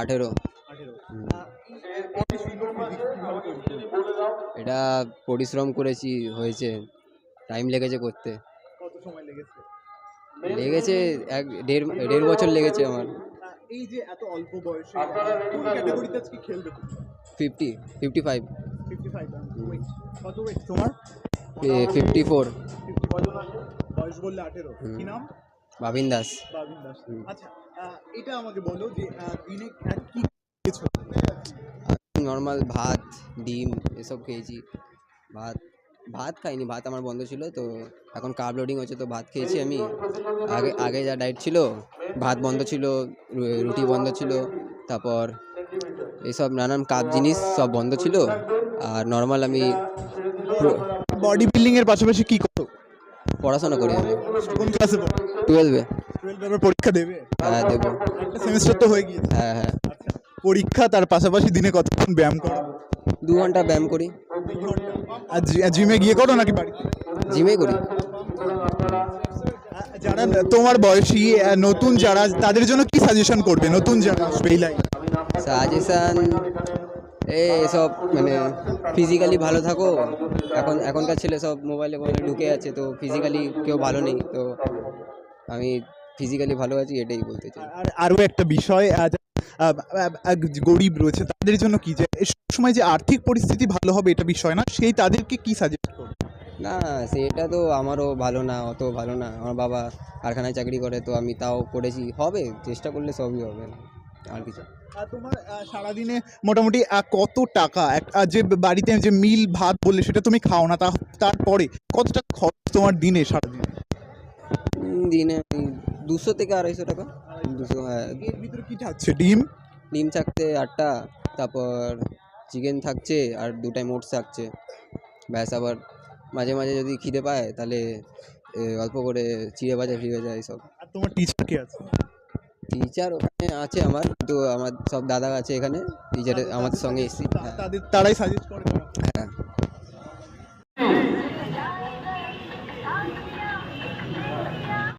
আঠেরো? এটা পরিশ্রম করেছি হয়েছে। টাইম লেগেছে করতে। লেগেছে? এক দেড় দেড় বছর লেগেছে আমার। এই যে এত অল্প বয়সে কোন ক্যাটাগরিতে আজকে খেলবে fifty fifty five fifty five কত ওয়েট তোমার? ফিফটি ফোর ফিফটি বয়স বললে আঠেরো। কি নাম? বাবিন দাস। বাবিন দাস। আচ্ছা এটা আমাকে বলো যে দিনে কি খেয়েছো? নর্মাল ভাত ডিম এসব খেয়েছি। ভাত ভাত খাইনি ভাত আমার বন্ধ ছিল তো এখন কার্ব লোডিং হচ্ছে তো ভাত খেয়েছি আমি। আগে আগে যা ডায়েট ছিল ভাত বন্ধ ছিল রুটি বন্ধ ছিল তারপর এইসব নানান কাপ জিনিস সব বন্ধ ছিল আর নর্মাল আমি বডি বিল্ডিংয়ের পাশাপাশি কী করো? পড়াশোনা করি আমি। কোন ক্লাসে টুয়েলভে টুয়েলভ পরীক্ষা দেবে। হ্যাঁ দেবো। একটা সেমিস্টার তো হয়ে গিয়েছে। হ্যাঁ হ্যাঁ। পরীক্ষা তার পাশাপাশি দিনে কতক্ষণ ব্যায়াম করো? দু ঘণ্টা ব্যায়াম করি। আর জিমে গিয়ে করো নাকি বাড়িতে জিমে করি। যারা তোমার বয়সী নতুন যারা তাদের জন্য কি সাজেশন করবে? নতুন যারা আসবে এই লাইন সাজেশান এই এসব মানে ফিজিক্যালি ভালো থাকো। এখন এখনকার ছেলে সব মোবাইলে মোবাইলে ঢুকে আছে তো ফিজিক্যালি কেউ ভালো নেই। তো আমি ফিজিক্যালি ভালো আছি এটাই বলতে চাই। আর আরও একটা বিষয় গরিব রয়েছে তাদের জন্য কি? যে সময় যে আর্থিক পরিস্থিতি ভালো হবে এটা বিষয় না সেই তাদেরকে কি সাজেস্ট করবে? না সেটা তো আমারও ভালো না অত ভালো না। আমার বাবা কারখানায় চাকরি করে তো আমি তাও করেছি। হবে চেষ্টা করলে সবই হবে। আর কিছু আর তোমার সারাদিনে মোটামুটি কত টাকা? যে বাড়িতে যে মিল ভাত বললে সেটা তুমি খাও না তা- তারপরে কত টাকা খরচ তোমার দিনে সারাদিনে? দিনে দুশো থেকে আড়াইশো টাকা। দুশো হ্যাঁ। এর ভিতরে কি থাকছে? ডিম? ডিম থাকছে আটটা তারপর চিকেন থাকছে আর দুটাই মোটস থাকছে। ব্যাস আবার মাঝে মাঝে যদি খিদে পায় তাহলে এ, অল্প করে চিড়ে ভাজা ফিরে যায় সব আর তোমার টিচার কে আছে? টিচার ওখানে আছে আমার কিন্তু আমার সব দাদা আছে এখানে। টিচারের আমাদের সঙ্গে এসছি। হ্যাঁ তাদের তারাই সাজেস্ট করে